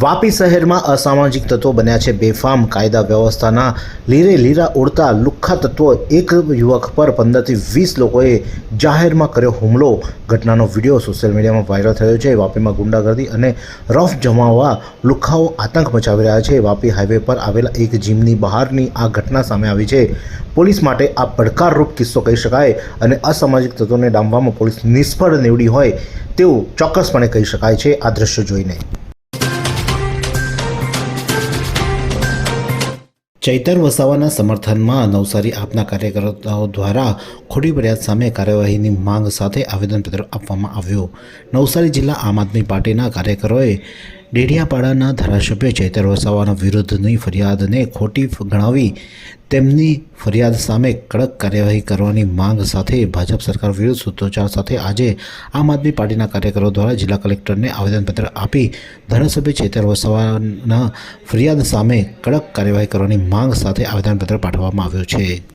વાપી શહેરમાં અસામાજિક તત્વો બન્યા છે. બેફામ કાયદા વ્યવસ્થાના લીરે લીરા ઉડતા લુખ્ખા તત્વો એક યુવક પર પંદરથી વીસ લોકોએ જાહેરમાં કર્યો હુમલો. ઘટનાનો વીડિયો સોશિયલ મીડિયામાં વાયરલ થયો છે. વાપીમાં ગુંડાગર્દી અને રફ જમાવવા લુખ્ખાઓ આતંક મચાવી રહ્યા છે. વાપી હાઈવે પર આવેલા એક જીમની બહારની આ ઘટના સામે આવી છે. પોલીસ માટે આ પડકારરૂપ કિસ્સો કહી શકાય અને અસામાજિક તત્વોને ડામવામાં પોલીસ નિષ્ફળ નીવડી હોય તેવું ચોક્કસપણે કહી શકાય છે. આ દ્રશ્યો જોઈને ચૈતર વસાવાના સમર્થનમાં નવસારી આપના કાર્યકર્તાઓ દ્વારા ખોટી ફરિયાદ સામે કાર્યવાહીની માંગ સાથે આવેદનપત્ર આપવામાં આવ્યું. નવસારી જિલ્લા આમ આદમી પાર્ટીના કાર્યકરોએ ડેડિયાપાડાના ધારાસભ્ય ચૈતર વસાવાના વિરુદ્ધની ફરિયાદને ખોટી ગણાવી તેમની ફરિયાદ સામે કડક કાર્યવાહી કરવાની માંગ સાથે ભાજપ સરકાર વિરુદ્ધ સૂત્રોચ્ચાર સાથે આજે આમ આદમી પાર્ટીના કાર્યકરો દ્વારા જિલ્લા કલેક્ટરને આવેદનપત્ર આપી ધારાસભ્ય ચેતર વસાવાના ફરિયાદ સામે કડક કાર્યવાહી કરવાની માંગ સાથે આવેદનપત્ર પાઠવવામાં આવ્યું છે.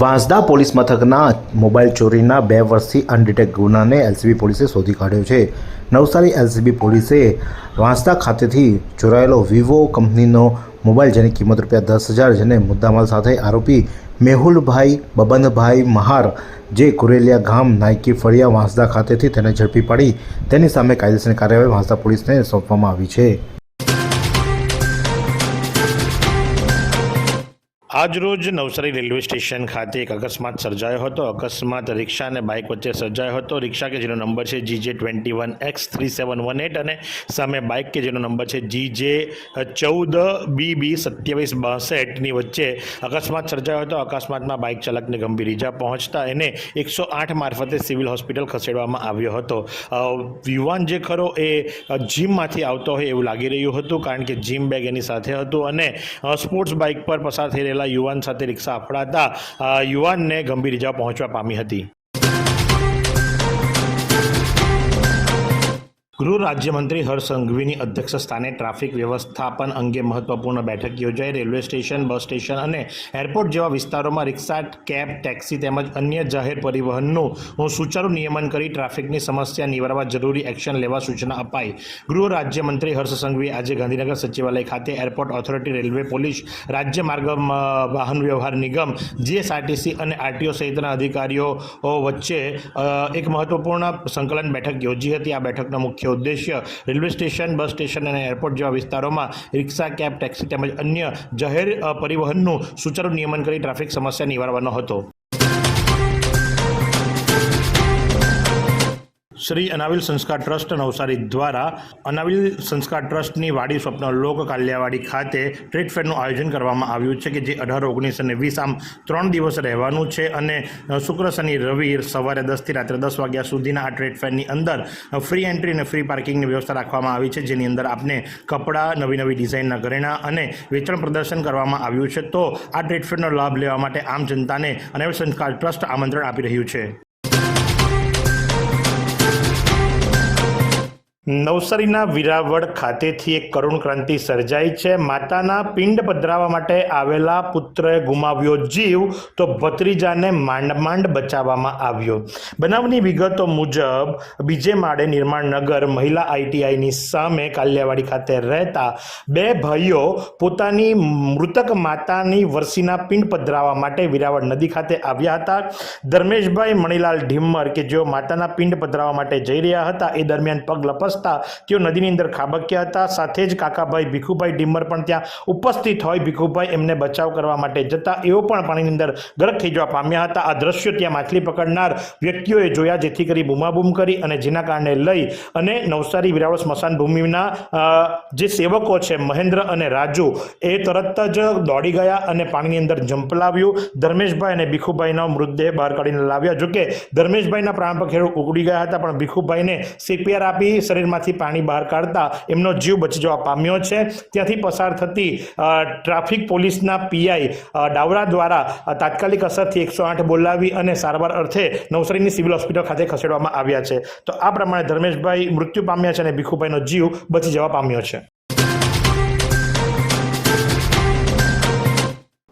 વાંસદા પોલીસ મથકના મોબાઈલ ચોરીના બે વર્ષથી અનડિટેક ગુનાને એલસીબી પોલીસે શોધી કાઢ્યો છે. નવસારી એલસીબી પોલીસે વાંસદા ખાતેથી ચોરાયેલો વિવો કંપનીનો મોબાઈલ જેની કિંમત રૂપિયા દસ હજાર જેને મુદ્દામાલ સાથે આરોપી મેહુલભાઈ બબનભાઈ મહાર, જે કુરેલિયા ગામ નાયકી ફળિયા વાંસદા ખાતેથી તેને ઝડપી પાડી, તેની સામે કાયદેસરની કાર્યવાહી વાંસદા પોલીસને સોંપવામાં આવી છે. આજરોજ નવસારી રેલવે સ્ટેશન ખાતે એક અકસ્માત સર્જાયો હતો. અકસ્માત રિક્ષા અને બાઇક વચ્ચે સર્જાયો હતો. રિક્ષા કે જેનો નંબર છે GJ twenty one X three seven one eight અને સામે બાઇક કે જેનો નંબર છે જીજે ચૌદ બી બી સત્યાવીસ બાસઠની વચ્ચે અકસ્માત સર્જાયો હતો. અકસ્માતમાં બાઇક ચાલકને ગંભીર ઈજા પહોંચતા એને એકસો આઠ મારફતે સિવિલ હોસ્પિટલ ખસેડવામાં આવ્યો હતો. યુવાન જે ખરો એ જીમમાંથી આવતો હોય એવું લાગી રહ્યું હતું કારણ કે જીમ બેગ એની સાથે હતું અને સ્પોર્ટ્સ બાઇક પર પસાર થઈ રહેલા યુવાન સાથે રિક્ષા અફડાતા યુવાનને ગંભીર ઇજા પહોંચવા પામી હતી. ગૃહ રાજ્યમંત્રી હર્ષ સંઘવીની અધ્યક્ષ સ્થાને ટ્રાફિક વ્યવસ્થાપન અંગે મહત્વપૂર્ણ બેઠક યોજાઈ. રેલવે સ્ટેશન, બસ સ્ટેશન અને એરપોર્ટ જેવા વિસ્તારોમાં રિક્ષા, કેબ, ટેક્સી તેમજ અન્ય જાહેર પરિવહનનું હું સુચારુ નિયમન કરી ટ્રાફિકની સમસ્યા નિવારવા જરૂરી એક્શન લેવા સૂચના અપાઈ. ગૃહ રાજ્યમંત્રી હર્ષ સંઘવી આજે ગાંધીનગર સચિવાલય ખાતે એરપોર્ટ ઓથોરિટી રેલવે પોલીસ, રાજ્ય માર્ગ વાહન વ્યવહાર નિગમ, જીએસઆરટીસી અને આરટીઓ સહિતના અધિકારીઓ વચ્ચે એક મહત્વપૂર્ણ સંકલન બેઠક યોજી હતી. આ બેઠકનો મુખ્ય ઉદ્દેશ્ય રેલવે સ્ટેશન, બસ સ્ટેશન અને એરપોર્ટ જેવા વિસ્તારોમાં રિક્ષા, કેબ, ટેક્સી તેમજ અન્ય જાહેર પરિવહનનું સુચારુ નિયમન કરી ટ્રાફિક સમસ્યા નિવારવાનો હતો. શ્રી અનાવિલ સંસ્કાર ટ્રસ્ટ નવસારી દ્વારા અનાવિલ સંસ્કાર ટ્રસ્ટની વાડી સ્વપ્ન લોક કાલ્યાવાડી ખાતે ટ્રેડ ફેરનું આયોજન કરવામાં આવ્યું છે કે જે અઢાર, ઓગણીસ અને વીસ આમ ત્રણ દિવસ રહેવાનું છે અને શુક્ર, શનિ, રવિ, સવારે દસથી રાત્રે દસ વાગ્યા સુધીના આ ટ્રેડ ફેરની અંદર ફ્રી એન્ટ્રી અને ફ્રી પાર્કિંગની વ્યવસ્થા રાખવામાં આવી છે જેની અંદર આપને કપડાં નવી નવી ડિઝાઇનના ઘરેણાં અને વેચાણ પ્રદર્શન કરવામાં આવ્યું છે. તો આ ટ્રેડ ફેરનો લાભ લેવા માટે આમ જનતાને અનાવિલ સંસ્કાર ટ્રસ્ટ આમંત્રણ આપી રહ્યું છે. નવસારીના વિરાવળ ખાતેથી એક કરુણ ક્રાંતિ સર્જાઈ છે. માતાના પિંડ પધરાવા માટે આવેલા પુત્રએ ગુમાવ્યો જીવ, તો ભત્રીજાને માંડ માંડ બચાવવામાં આવ્યો. બનાવની વિગતો મુજબ, બીજે માળે નિર્માણનગર મહિલા આઈટીઆઈની સામે કાલિયાવાડી ખાતે રહેતા બે ભાઈઓ પોતાની મૃતક માતાની વરસીના પિંડ પધરાવવા માટે વિરાવડ નદી ખાતે આવ્યા હતા. ધર્મેશભાઈ મણીલાલ ઢીમ્મર, કે જેઓ માતાના પિંડ પધરાવવા માટે જઈ રહ્યા હતા, એ દરમિયાન પગ લપસતા તેઓ નદીની અંદર ખાબક્યા હતા. સાથે જ કાકાભાઈ ભીખુભાઈ ડિમ્બર પણ ત્યાં ઉપસ્થિત હોય. ભીખુભાઈ એમને બચાવ કરવા માટે જતા એઓ પણ પાણીની અંદર ગરક થઈ જવા પામ્યા હતા. આ દ્રશ્યો ત્યાં માછલી પકડનાર વ્યક્તિઓએ જોયા, જેથી કરી બૂમાબૂમ કરી અને જેના કારણે લઈ અને નવસારી વિરાવળ સ્મશાન ભૂમિના જે સેવકો છે, મહેન્દ્ર અને રાજુ, એ તરત જ દોડી ગયા અને પાણીની અંદર ઝંપલાવ્યું. ધર્મેશભાઈ અને ભીખુભાઈનો મૃતદેહ બહાર કાઢીને લાવ્યા. જોકે ધર્મેશભાઈના પ્રાણ પખેડો ઉગડી ગયા હતા, પણ ભીખુભાઈને સીપીઆર આપી શરીરમાંથી પાણી બહાર કાઢતા એમનો જીવ બચી જવા પામ્યો છે. ત્યાંથી પસાર થતી ટ્રાફિક પોલીસના પીઆઈ ડાવરા દ્વારા તાત્કાલિક અસરથી એકસો આઠ બોલાવી અને સારવાર અર્થે નવસારીની સિવિલ હોસ્પિટલ ખાતે ખસેડવામાં આવ્યા છે. તો આ પ્રમાણે ધર્મેશભાઈ મૃત્યુ પામ્યા છે અને ભીખુભાઈનો જીવ બચી જવા પામ્યો છે.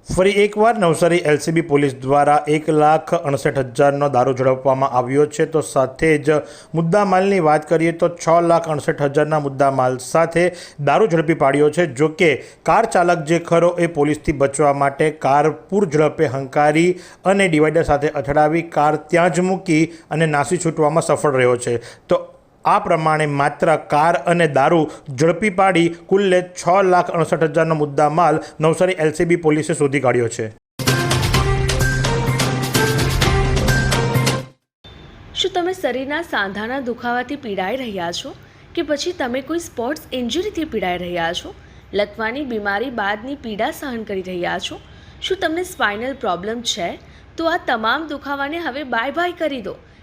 ફરી એકવાર નવસારી એલસીબી પોલીસ દ્વારા એક લાખ અડસઠ હજારનો દારૂ ઝડપવામાં આવ્યો છે. તો સાથે જ મુદ્દામાલની વાત કરીએ તો છ લાખ અડસઠ હજારના મુદ્દામાલ સાથે દારૂ ઝડપી પાડ્યો છે. જો કે કાર ચાલક જે ખરો એ પોલીસથી બચવા માટે કાર પૂર ઝડપે હંકારી અને ડિવાઈડર સાથે અથડાવી કાર ત્યાં જ મૂકી અને નાસી છૂટવામાં સફળ રહ્યો છે. તો આ પ્રમાણે માત્ર કાર અને દારૂ ઝડપી પાડી કુલ્લે છ લાખ અડસઠ હજારનો મુદ્દા માલ નવસારી એલસીબી પોલીસે શોધી કાઢ્યો છે. શું તમે શરીરના સાંધાના દુખાવાથી પીડાઈ રહ્યા છો? કે પછી તમે કોઈ સ્પોર્ટ્સ ઇન્જરીથી પીડાઈ રહ્યા છો? લકવાની બીમારી બાદની પીડા સહન કરી રહ્યા છો? શું તમને સ્પાઇનલ પ્રોબ્લેમ છે? તો આ તમામ દુખાવાને હવે બાય બાય કરી દો.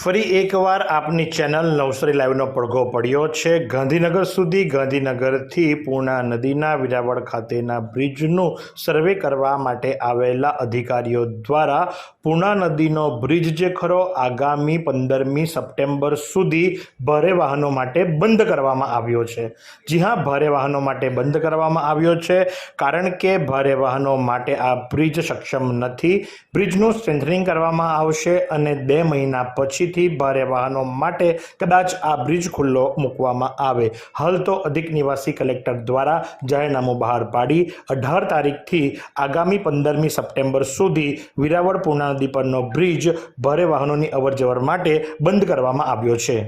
ફરી એકવાર આપની ચેનલ નવસારી લાઈવનો પડઘો પડ્યો છે. ગાંધીનગર સુધી ગાંધીનગરથી પૂર્ણા નદીના વિરાવળ ખાતેના બ્રિજનું સર્વે કરવા માટે આવેલા અધિકારીઓ દ્વારા પૂર્ણા નદીનો બ્રિજ જે ખરો આગામી પંદરમી સપ્ટેમ્બર સુધી ભારે વાહનો માટે બંધ કરવામાં આવ્યો છે. જી હા, ભારે વાહનો માટે બંધ કરવામાં આવ્યો છે કારણ કે ભારે વાહનો માટે આ બ્રિજ સક્ષમ નથી. બ્રિજનું સ્ટ્રેન્થનિંગ કરવામાં આવશે અને બે મહિના પછીથી ભારે વાહનો માટે કદાચ આ બ્રિજ ખુલ્લો મૂકવામાં આવે. હાલ તો અધિક નિવાસી કલેક્ટર દ્વારા જાહેરનામું બહાર પાડી અઢાર તારીખથી આગામી પંદરમી સપ્ટેમ્બર સુધી વિરાવળ પૂર્ણા નદી પરનો બ્રિજ ભારે વાહનોની અવરજવર માટે બંધ કરવામાં આવ્યો છે.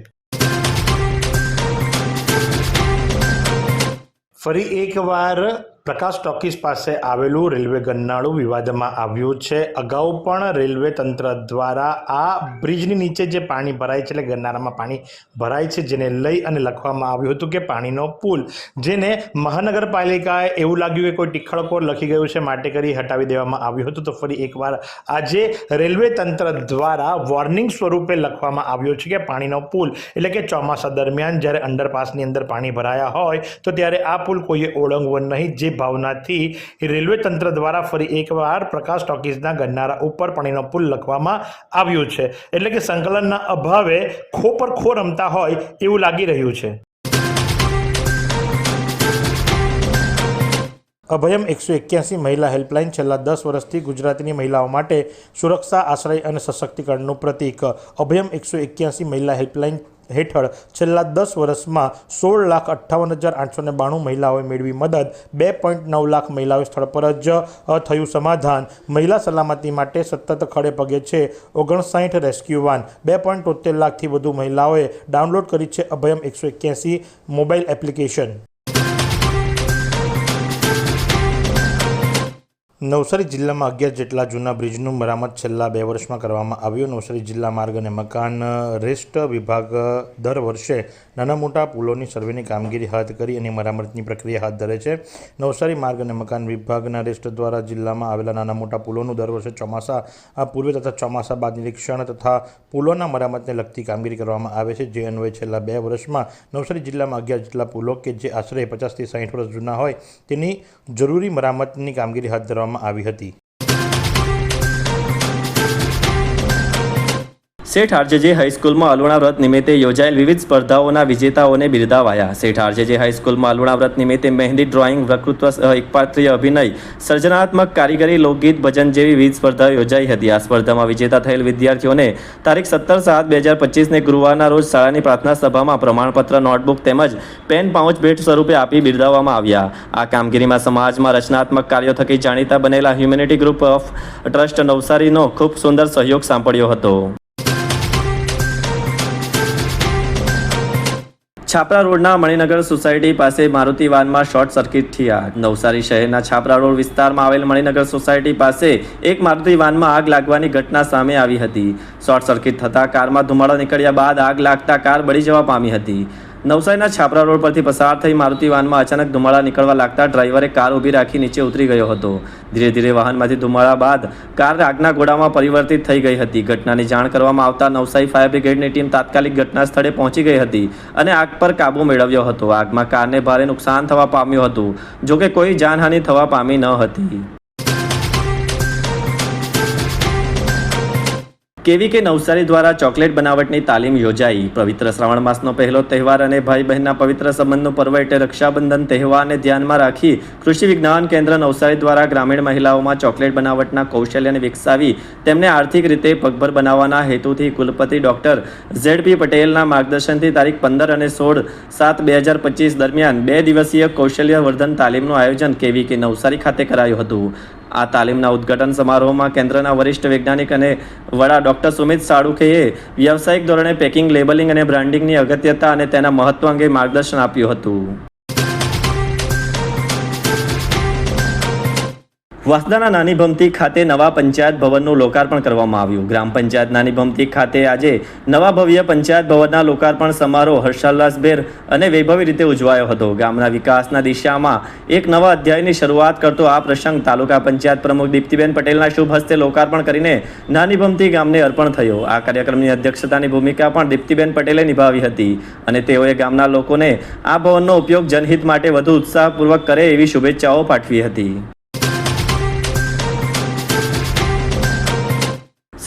ફરી એકવાર પ્રકાશ ટોકીસ પાસે આવેલું રેલવે ગન્નાળું વિવાદમાં આવ્યું છે. અગાઉ પણ રેલવે તંત્ર દ્વારા આ બ્રિજની નીચે જે પાણી ભરાય છે, એટલે ગરનાળામાં પાણી ભરાય છે, જેને લઈ અને લખવામાં આવ્યું હતું કે પાણીનો પુલ, જેને મહાનગરપાલિકાએ એવું લાગ્યું કે કોઈ ટીખળકોર લખી ગયું છે, માટે કરી હટાવી દેવામાં આવ્યું હતું. તો ફરી એકવાર આજે રેલવે તંત્ર દ્વારા વોર્નિંગ સ્વરૂપે લખવામાં આવ્યો છે કે પાણીનો પુલ, એટલે કે ચોમાસા દરમિયાન જ્યારે અંડરપાસની અંદર પાણી ભરાયા હોય, તો ત્યારે આ પુલ કોઈએ ઓળંગવો નહીં. જે ભાવનાથી રેલવે તંત્ર દ્વારા ફરી એકવાર પ્રકાશ ટોકીઝના ગન્નારા ઉપર પાણીનો પુલ લખવામાં આવ્યું છે. એટલે કે સંકલનના અભાવે ખો પર ખો રમતા હોય એવું લાગી રહ્યું છે. અભયમ એકસો એક્યાસી મહિલા હેલ્પલાઇન છેલ્લા દસ વર્ષથી ગુજરાતની મહિલાઓ માટે સુરક્ષા, આશ્રય અને સશક્તિકરણનું પ્રતીક. અભયમ એકસો એક્યાસી મહિલા હેલ્પલાઇન હેઠળ છેલ્લા દસ વર્ષમાં સોળ લાખ અઠ્ઠાવન હજાર આઠસો ને બાણું મહિલાઓએ મેળવી મદદ. બે પોઈન્ટ નવ લાખ મહિલાઓએ સ્થળ પર જ થયું સમાધાન. મહિલા સલામતી માટે સતત ખડે પગે છે ઓગણસાઠ રેસ્ક્યુ વાન. બે પોઈન્ટ તોતેર લાખથી વધુ મહિલાઓએ ડાઉનલોડ કરી છે અભયમ એકસો એક્યાસી મોબાઈલ એપ્લિકેશન. નવસારી જિલ્લામાં અગિયાર જેટલા જૂના બ્રિજનું મરામત છેલ્લા બે વર્ષમાં કરવામાં આવ્યું. નવસારી જિલ્લા માર્ગ અને મકાન રેસ્ટ વિભાગ દર વર્ષે નાના મોટા પુલોની સર્વેની કામગીરી હાથ કરી અને મરામતની પ્રક્રિયા હાથ ધરે છે. નવસારી માર્ગ અને મકાન વિભાગના રેસ્ટ દ્વારા જિલ્લામાં આવેલા નાના મોટા પુલોનું દર વર્ષે ચોમાસા પૂર્વે તથા ચોમાસા બાદ નિરીક્ષણ તથા પુલોના મરામતને લગતી કામગીરી કરવામાં આવે છે. જે અન્વયે છેલ્લા બે વર્ષમાં નવસારી જિલ્લામાં અગિયાર જેટલા પુલો કે જે આશરે પચાસથી સાઠ વર્ષ જૂના હોય, તેની જરૂરી મરામતની કામગીરી હાથ ધરવામાં આવી હતી. શેઠ આરજેજે હાઈસ્કૂલમાં અલુણા વ્રત નિમિત્તે યોજાયેલ વિવિધ સ્પર્ધાઓના વિજેતાઓને બિરદાવાયા. શેઠ આરજેજે હાઈસ્કૂલમાં અલુણા વ્રત નિમિત્તે મહેંદી ડ્રોઈંગ વક્તૃત્વ સહ એકપાત્રીય અભિનય, સર્જનાત્મક કારીગરી, લોકગીત ભજન જેવી વિવિધ સ્પર્ધાઓ યોજાઈ હતી. આ સ્પર્ધામાં વિજેતા થયેલ વિદ્યાર્થીઓને તારીખ સત્તર સાત બે હજાર પચીસને ગુરુવારના રોજ શાળાની પ્રાર્થના સભામાં પ્રમાણપત્ર, નોટબુક તેમજ પેન, પાઉચ, ભેટ સ્વરૂપે આપી બિરદાવવામાં આવ્યા. આ કામગીરીમાં સમાજમાં રચનાત્મક કાર્યો થકી જાણીતા બનેલા હ્યુમેનિટી ગ્રુપ ઓફ ટ્રસ્ટ નવસારીનો ખૂબ સુંદર સહયોગ સાંપડ્યો હતો. છાપરા રોડના મણિનગર સોસાયટી પાસે મારુતિ વાનમાં શોર્ટ સર્કિટ થયા. નવસારી શહેરના છાપરા રોડ વિસ્તારમાં આવેલ મણિનગર સોસાયટી પાસે એક મારુતિ વાનમાં આગ લાગવાની ઘટના સામે આવી હતી. શોર્ટ સર્કિટ થતાં કારમાં ધુમાડો નીકળ્યા બાદ આગ લાગતા કાર બળી જવા પામી હતી. નવસારીના છાપરા રોડ પરથી પસાર થઈ મારુતિ વાનમાં અચાનક ધુમાડા નીકળવા લાગતા ડ્રાઈવરે કાર ઊભી રાખી નીચે ઉતરી ગયો હતો. ધીરે ધીરે વાહનમાંથી ધુમાડા બાદ કાર આગના ગોળામાં પરિવર્તિત થઈ ગઈ હતી. ઘટનાની જાણ કરવામાં આવતા નવસારી ફાયર બ્રિગેડની ટીમ તાત્કાલિક ઘટના સ્થળે પહોંચી ગઈ હતી અને આગ પર કાબુ મેળવ્યો હતો. આગમાં કારને ભારે નુકસાન થવા પામ્યું હતું, જોકે કોઈ જાનહાનિ થવા પામી ન હતી. કેવી કે નવસારી દ્વારા ચોકલેટ બનાવટની તાલીમ યોજાઈ. પવિત્ર શ્રાવણ માસનો પહેલો તહેવાર અને ભાઈ બહેનના પવિત્ર સંબંધનો પર્વ એટલે રક્ષાબંધન તહેવારને ધ્યાનમાં રાખી કૃષિ વિજ્ઞાન કેન્દ્ર નવસારી દ્વારા ગ્રામીણ મહિલાઓમાં ચોકલેટ બનાવટના કૌશલ્યને વિકસાવી તેમને આર્થિક રીતે પગભર બનાવવાના હેતુથી કુલપતિ ડોક્ટર ઝેડ પી પટેલના માર્ગદર્શનથી તારીખ પંદર અને સોળ સાત બે હજાર પચીસ દરમિયાન બે દિવસીય કૌશલ્યવર્ધન તાલીમનું આયોજન કેવી કે નવસારી ખાતે કરાયું હતું. આ તાલીમના ઉદ્ઘાટન સમારોહમાં કેન્દ્રના વરિષ્ઠ વૈજ્ઞાનિક અને વડા ડોક્ટર સુમિત સાળુખેએ વ્યવસાયિક ધોરણે પેકિંગ, લેબલિંગ અને બ્રાન્ડિંગની અગત્યતા અને તેના મહત્વ અંગે માર્ગદર્શન આપ્યું હતું. વાસદાના નાની ભમતી ખાતે નવા પંચાયત ભવનનું લોકાર્પણ કરવામાં આવ્યું. ગ્રામ પંચાયત નાની ભમતી ખાતે આજે નવા ભવ્ય પંચાયત ભવનના લોકાર્પણ સમારોહ હર્ષોલ્લાસભેર અને વૈભવી રીતે ઉજવાયો હતો. ગામના વિકાસના દિશામાં એક નવા અધ્યાયની શરૂઆત કરતો આ પ્રસંગ તાલુકા પંચાયત પ્રમુખ દીપ્તિબેન પટેલના શુભ હસ્તે લોકાર્પણ કરીને નાની ભમતી ગામને અર્પણ થયો. આ કાર્યક્રમની અધ્યક્ષતાની ભૂમિકા પણ દીપ્તિબેન પટેલે નિભાવી હતી અને તેઓએ ગામના લોકોને આ ભવનનો ઉપયોગ જનહિત માટે વધુ ઉત્સાહપૂર્વક કરે એવી શુભેચ્છાઓ પાઠવી હતી.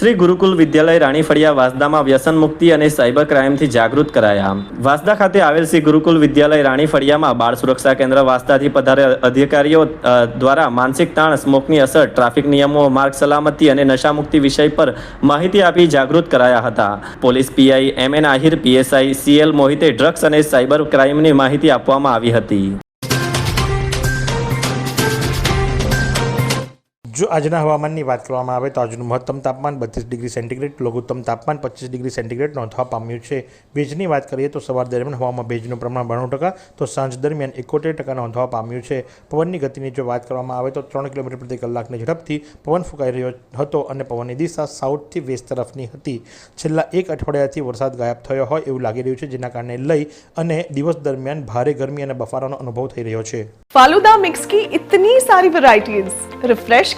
શ્રી ગુરુકુલ વિદ્યાલય રાણી ફળિયા વાસદામાં વ્યસન મુક્તિ અને સાયબર ક્રાઇમથી જાગૃત કરાયા. વાસદા ખાતે આવેલ શ્રી ગુરુકુલ વિદ્યાલય રાણી ફળિયામાં બાળ સુરક્ષા કેન્દ્ર વાસદાથી પધારે અધિકારીઓ દ્વારા માનસિક તાણ, સ્મોકની અસર, ટ્રાફિક નિયમો, માર્ગ સલામતી અને નશામુક્તિ વિષય પર માહિતી આપી જાગૃત કરાયા હતા. Police PI M N Ahir, PSI CL Mohite drugs અને સાયબર ક્રાઇમની માહિતી આપવામાં આવી હતી. જો આજના હવામાનની વાત કરવામાં આવે તો આજનું મહત્તમ તાપમાન બત્રીસ ડિગ્રી સેન્ટીગ્રેડ, લઘુત્તમ તાપમાન પચીસ ડિગ્રી સેન્ટીગ્રેડ નોંધવા પામ્યું છે. ભેજની વાત કરીએ તો સવાર દરમિયાન હવામાં ભેજનું પ્રમાણ બાણું ટકા, તો સાંજ દરમિયાન એકોતેર ટકા નોંધવા પામ્યું છે. પવનની ગતિની જો વાત કરવામાં આવે તો ત્રણ કિલોમીટર પ્રતિ કલાકની ઝડપથી પવન ફૂંકાઈ રહ્યો હતો અને પવનની દિશા સાઉથથી વેસ્ટ તરફની હતી. છેલ્લા એક અઠવાડિયાથી વરસાદ ગાયબ થયો હોય એવું લાગી રહ્યું છે, જેના કારણે લઈ અને દિવસ દરમિયાન ભારે ગરમી અને બફારાનો અનુભવ થઈ રહ્યો છે. ફાલુદા મિક્સ કી ઇતની સારી વેરાયટીઝ. રિફ્રેશ